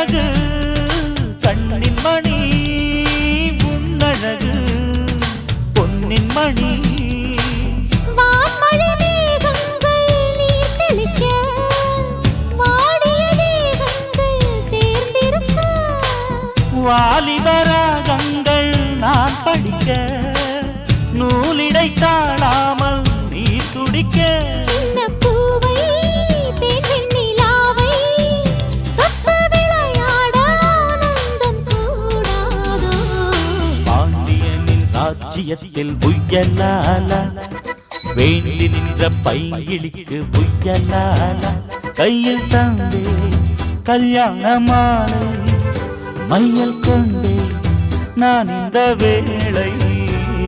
அழகு கண்ணின் மணி உன்னழகு பொன்னின் மணி. வாலிபராகங்கள் நான் படிக்க நூலிடைத்தான் ராஜ்யத்தில் புயலால வேண்டி நின்ற பையிலிக்கு புயலால கையில் தந்தே கல்யாண மாலை மையல் கொண்டே நான் இந்த வேளை